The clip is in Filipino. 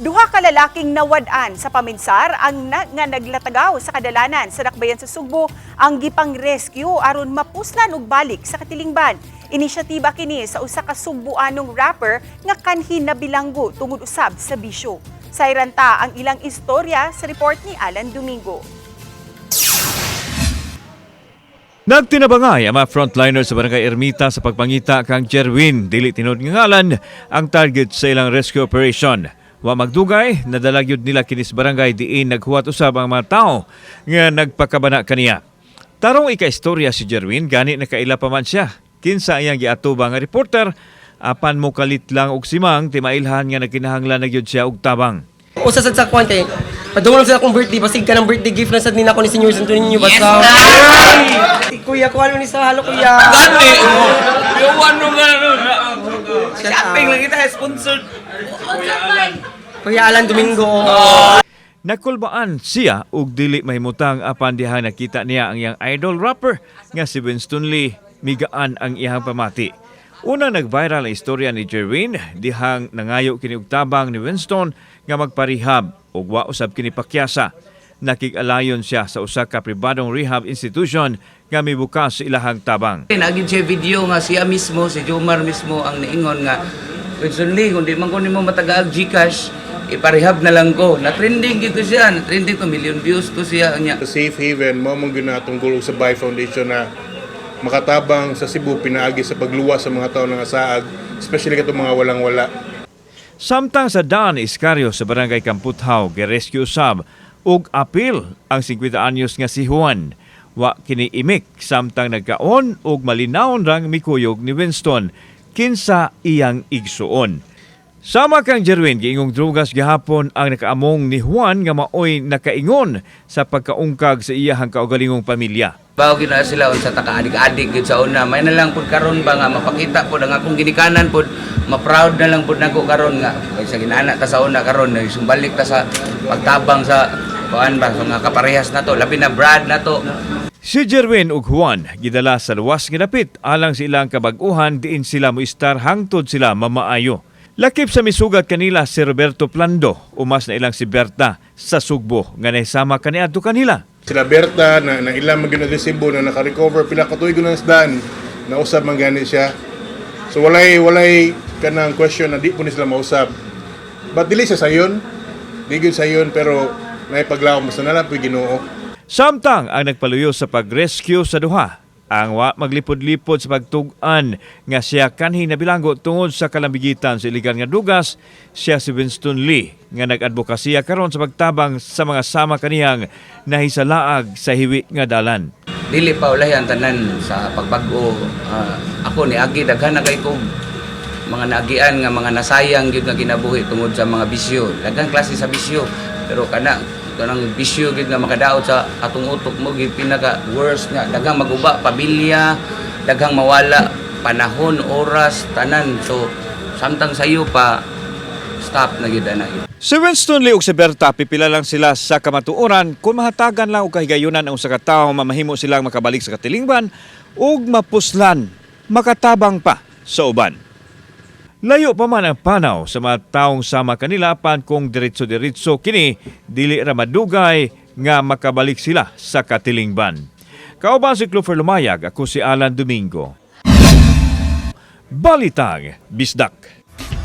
Duha ka lalaking nawad-an sa paminsar ang na, nga naglatagaw sa kadalanan sa Dakbayan sa Sugbo ang gipang rescue aron mapuslan og balik sa katilingban. Inisyatiba kini sa usa ka Sugboanong rapper nga kanhin na bilanggo tungod usab sa bisyo. Sayranta ang ilang istorya sa report ni Alan Domingo. Nagtinabangay ang mga frontliner sa Barangay Ermita sa pagpangita kang Jerwin dili tinod nga ngalan ang target sa ilang rescue operation. Wa magdugay, nadalagyod nila kinis barangay diin naghuwat usab ang mga tao nga nagpakabana kaniya. Tarong ika-istorya si Jerwin gani nakaila pa man siya. Kinsa iyang giatuba nga reporter apan mo kalit lang og simang timailhan nga nagkinahanglan na gyud siya og tabang. Usa sad sa kwan kay padungol sa akong birthday basig ka ng birthday gift na sad nina ko ni Senior Santo ninyo basta. Yes, kuya ko ano ni sa halo kuya. Gani! Yung ano nga, ano, shopping lang kita, sponsored. Kuya Alan Domingo. Nakulbaan siya ug dili mahimutang apan diha nakita niya ang iyang idol rapper nga si Winston Lee migaan ang iyang pamati. Una nag-viral ang istorya ni Jerwin dihang nangayo kini og tabang ni Winston nga magparehab ug wa usab kini pakyasa. Nakig-alayon siya sa usa ka pribadong rehab institution nga mibukas sa ilahang tabang. Nagin siya video nga siya mismo, si Jomar mismo ang niingon nga Winston Lee, kung di man ko nimo matagaag Gcash, iparehab na lang ko. Na-trending gito siya, na-trending to, million views to siya. Sa Safe Haven, mo mong ginatungkol sa Bay Foundation na makatabang sa Cebu pinaagi sa pagluwas sa mga tao ng asaag, especially katong mga walang-wala. Samtang sa daan Iscario sa barangay Kamputhaw, rescue sab ug apil ang 50 anyos nga si Juan. Wa kini imik samtang nagkaon ug malinawon rang mikuyog ni Winston kinsa iyang igsuon. Sama kang Jerwin giingong drugas gihapon ang nakaamong ni Juan nga maoy nakaingon sa pagkaungkag sa iyahang kaugalingong pamilya. Bawo gina sila unsa ta kaadik-adik gid sa una. May na lang pud karon ba nga mapakita pud ang akong ginikanan pud ma-proud na lang pud nako karon nga sa ginana ta sa una karon sumbalik ta sa pagtabang sa kuan ba sa mga kaparehas na to labi na Brad na to Si Jerwin ug Juan gidala sa luwas nga dapit alang sa ilang kabag-uhan diin sila mo istar hangtod sila mamaayo. Lakip sa misugat kanila si Roberto Plando umas na ilang si Berta sa Sugbo nga nahisama kaniadto kanila. Sila Berta na, na ilang magino Cebu na naka-recover pila ka tuig na isdan na usab man gani siya. So walay walay kanang question na di po ni sila mausab. But dili siya sayon. Di gyud sayon pero naipaglaom mas na lang po Ginoo. Samtang ang nagpaluyo sa pag-rescue sa duha, ang wa maglipod-lipod sa pagtug-an nga siya kanhi na bilanggo tungod sa kalambigitan sa iligan nga dugas, siya si Winston Lee nga nag-advokasya karon sa pagtabang sa mga sama kaniyang nahisalaag sa hiwi nga dalan. dili pa ulay ang tanan sa pagbago Ah, ako ni agi daghan na kay mga naagian nga mga nasayang gyud nga ginabuhi tungod sa mga bisyo daghang klase sa bisyo pero kana kanang bisyo gyud nga makadaot sa atong utok mo gyud pinaka worst nga daghang maguba pamilya daghang mawala panahon oras tanan so samtang sayo pa stop na gyud ana Si Winston Lee ug si Berta pipila lang sila sa kamatuoran kung mahatagan lang og kahigayunan ang usa ka tawo mamahimo silang makabalik sa katilingban ug mapuslan makatabang pa sa uban. Layo pa man ang panaw sa mga taong sama kanila pan kung diretso-diretso kini dili ra madugay nga makabalik sila sa katilingban. Kauban si Clover Lumayag, ako si Alan Domingo. Balitang Bisdak.